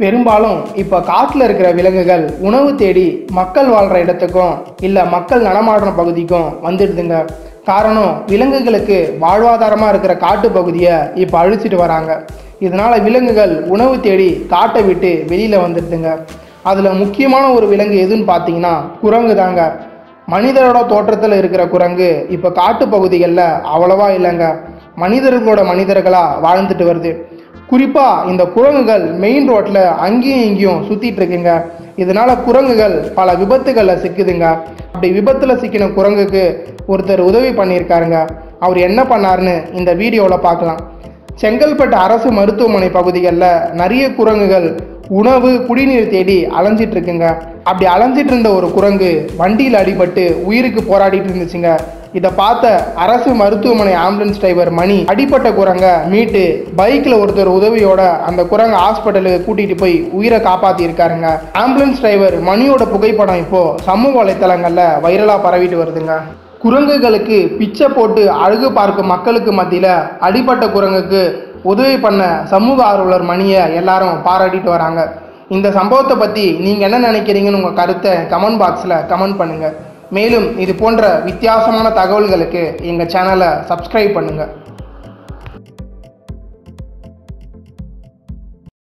பெரும்பாலும் இப்போ காட்டில் இருக்கிற விலங்குகள் உணவு தேடி மக்கள் வாழ்கிற இடத்துக்கும் இல்லை மக்கள் நடமாடுற பகுதிக்கும் வந்துடுதுங்க. காரணம் விலங்குகளுக்கு வாழ்வாதாரமாக இருக்கிற காட்டு பகுதியை இப்போ அழிச்சிட்டு வராங்க. இதனால் விலங்குகள் உணவு தேடி காட்டை விட்டு வெளியில் வந்துடுதுங்க. அதில் முக்கியமான ஒரு விலங்கு எதுன்னு பார்த்தீங்கன்னா குரங்கு தாங்க மனிதரோட தோற்றத்தில் இருக்கிற குரங்கு இப்போ காட்டு பகுதிகளில் அவ்வளவா இல்லைங்க. மனிதர்களோட மனிதர்களாக வாழ்ந்துட்டு வருது. குறிப்பாக இந்த குரங்குகள் மெயின் ரோட்டில் அங்கேயும் இங்கேயும் சுற்றிட்டு இருக்குங்க. இதனால குரங்குகள் பல விபத்துகளில் சிக்குதுங்க. அப்படி விபத்தில் சிக்கின குரங்குக்கு ஒருத்தர் உதவி பண்ணியிருக்காருங்க. அவர் என்ன பண்ணாருன்னு இந்த வீடியோவில் பார்க்கலாம். செங்கல்பட்டு அரசு மருத்துவமனை பகுதிகளில் நிறைய குரங்குகள் உணவு குடிநீர் தேடி அலைஞ்சிட்டு இருக்குங்க. அப்படி அலைஞ்சிட்டு இருந்த ஒரு குரங்கு வண்டியில் அடிபட்டு உயிருக்கு போராடிட்டு இருந்துச்சுங்க. இதை பார்த்த அரசு மருத்துவமனை ஆம்புலன்ஸ் டிரைவர் மணி அடிப்பட்ட குரங்க மீட்டு பைக்கில் ஒருத்தர் உதவியோட அந்த குரங்க ஹாஸ்பிட்டலுக்கு கூட்டிட்டு போய் உயிரை காப்பாத்தி இருக்காருங்க ஆம்புலன்ஸ் டிரைவர் மணியோட புகைப்படம் இப்போ சமூக வலைத்தளங்களில் வைரலாக பரவிட்டு வருதுங்க. குரங்குகளுக்கு பிச்சை போட்டு அழகு பார்க்கும் மக்களுக்கு மத்தியில் அடிப்பட்ட குரங்குக்கு உதவி பண்ண சமூக ஆர்வலர் மணியை எல்லாரும் பாராட்டிட்டு வராங்க. இந்த சம்பவத்தை பற்றி நீங்கள் என்ன நினைக்கிறீங்கன்னு உங்கள் கருத்தை கமெண்ட் பாக்ஸில் கமெண்ட் பண்ணுங்கள் மேலும் இது போன்ற வித்தியாசமான தகவல்களுக்கு எங்கள் சேனலை சப்ஸ்கிரைப் பண்ணுங்கள்